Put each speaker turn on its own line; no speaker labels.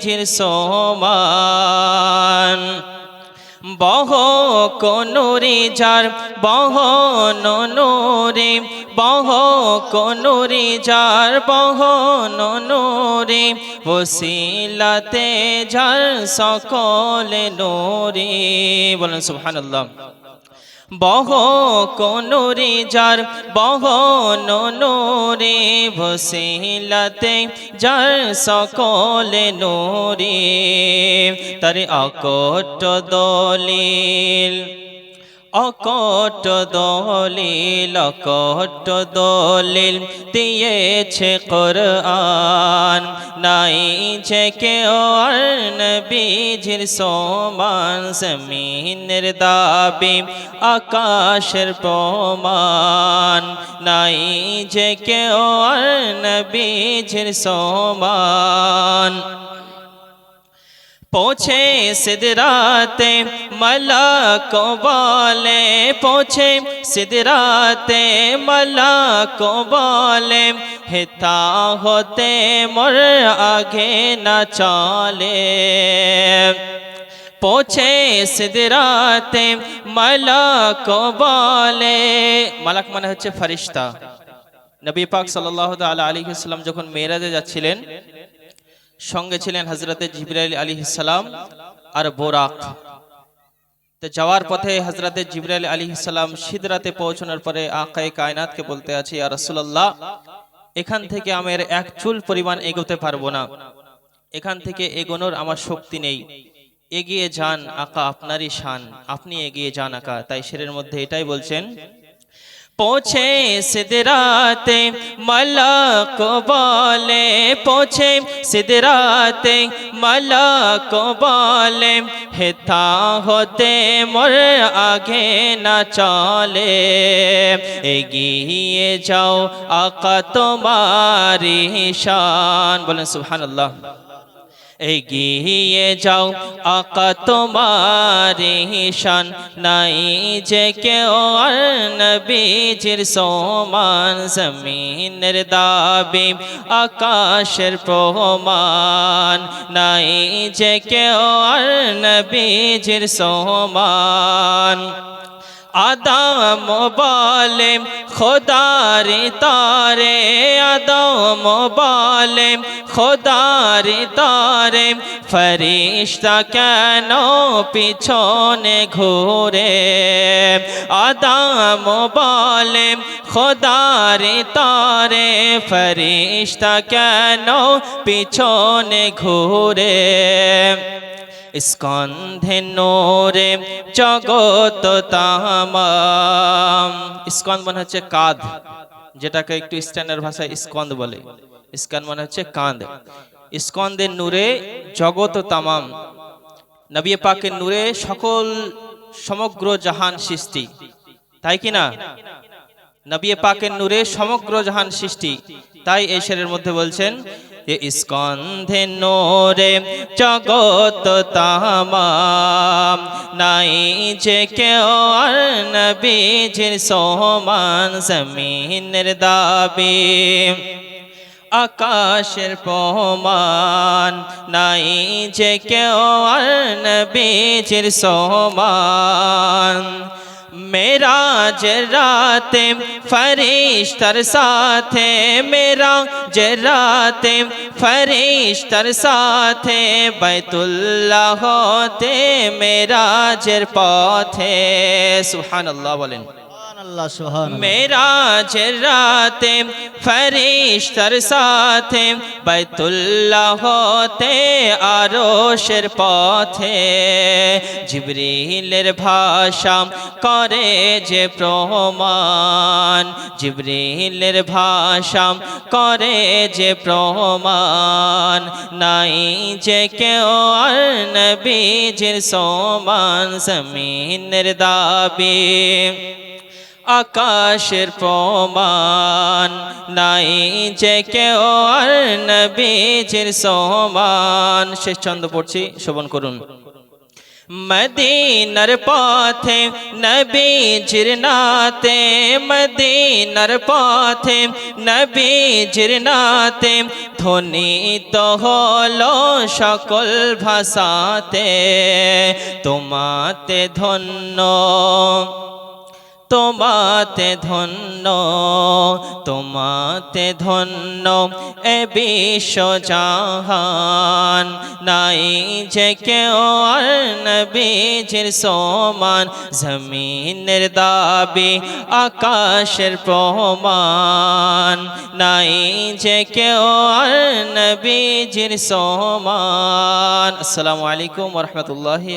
ঝির সমান। বহ কনুরি যার, বহ ননুরি। বহ কনুরি যার, বহ ননুরি। বসিলাতে যার সকলে নুরি। বলেন সুবহানাল্লাহ। বহ কনুরি যার বহ নোরে ভসিলতে যার সকলে নোরে তার অকট দলিল। অকট দলিল অকট দলিল দিয়েছে কোরআন। নাই যে কেউ আর নবীজির সমান জমিনের দাবি, আকাশের প্রমাণ। নাই যে কেউ আর নবীজির সমান পৌঁছে সিদরাতে মলক বলে পৌঁছে সিদরাতে মলক বলে হেতা হতে মোর আগে না চলে পৌঁছে সিদরাতে মলক বলে মালাক মানে হচ্ছে ফরিস্তা নবী পাক সাল্লাহ আলী ইসলাম যখন মেয়েরাজে যাচ্ছিলেন সঙ্গে ছিলেন হজরতে জিবরাইল আলী সালাম আর বোরাক। তো যাওয়ার পথে হজরতে জিবরাইল আলী সালাম সিদরাতে পৌঁছানোর পরে আকাই কায়নাতকে বলতে আছি আর রসুল্লাহ এখান থেকে আমার এক চুল পরিমাণ এগোতে পারব না। এখান থেকে এগোনোর আমার শক্তি নেই। এগিয়ে যান, আকা, আপনারই শান। আপনি এগিয়ে যান, আকা। তাই শেরের মধ্যে এটাই বলছেন পৌঁছে সিদরাতে মলক বলে পৌঁছে সিদরাতে মলক বলে হেতা হতে মোর আগে না চলে এগিয়ে যাও আকা তোমারি শান বলেন সুবহানাল্লাহ এগিয়ে যাও, আকা তোমার শান নাই যে কেউ, আর নবীজির সমান জমিনের দাবি, আকাশের প্রমাণ নাই যে কেউ, আর নবীজির সমান। আদম বলে খোদারি তারে আদম বলে, খোদারি তারে ফরিস্তা কেন পিছনে ঘুরে? আদম বলে, খোদারি তারে ফরিস্তা কেন পিছনে ঘুরে? স্কন্ধে নোরে জগত তামাম। স্কন্দ মানে হচ্ছে কাঁধ, যেটাকে একটু স্ট্যান্ডার্ড ভাষায় স্কন্দ বলে। স্কন্দ মানে হচ্ছে কাঁধ। স্কন্দের নূরে জগত তামাম। নবী পাকের নূরে সকল সমগ্র জাহান সৃষ্টি। তাই কি না? নবী পাকের নূরে সমগ্র জাহান সৃষ্টি। তাই এই শেরের মধ্যে বলছেন স্কন্ধে নোরে জগত তামাম। নাই যে কেউ আর নবীজির সমান জমিনের দাবি। আকাশের প্রমাণ। নাই যে কেউ আর নবীজির সমান মেরাজ রাতে ফরিস্তার সাথে মেরা যে রাতে ফরিস্তার সাথে বাইতুল্লাহ হতে মেরাজের পথে সুবহানাল্লাহ বলেন
আল্লাহ সুহান
মেরাজের রাতে ফরিস্তার সাথে বাইতুল্লাহ হতে আরশের পথে জিবরিলের ভাষা করে যে প্রমাণ, জিবরিলের ভাষা করে যে প্রমাণ, নাই যে কেউ আর নবীজির সমান জমিনের দাবি। আকাশের প্রমাণ। নাই যে কেউ আর নবীজির সমান। শেষ ছন্দ পড়ছি, শোভন করুন। মদিনার পথে নবীজির নাতে, মদিনার পথে নবীজির নাতে ধ্বনিত হলো সকল ভাষাতে। তোমাতে ধন্য। তোমাতে ধন্য তোমাতে ধন্য এ বিশ্ব জাহান। নাই যে কেউ আর নবীজির সমান, জমিনের দাবি আকাশের প্রমাণ। নাই যে কেউ আর সমান। আসসালামু আলাইকুম রহমতুল্লাহি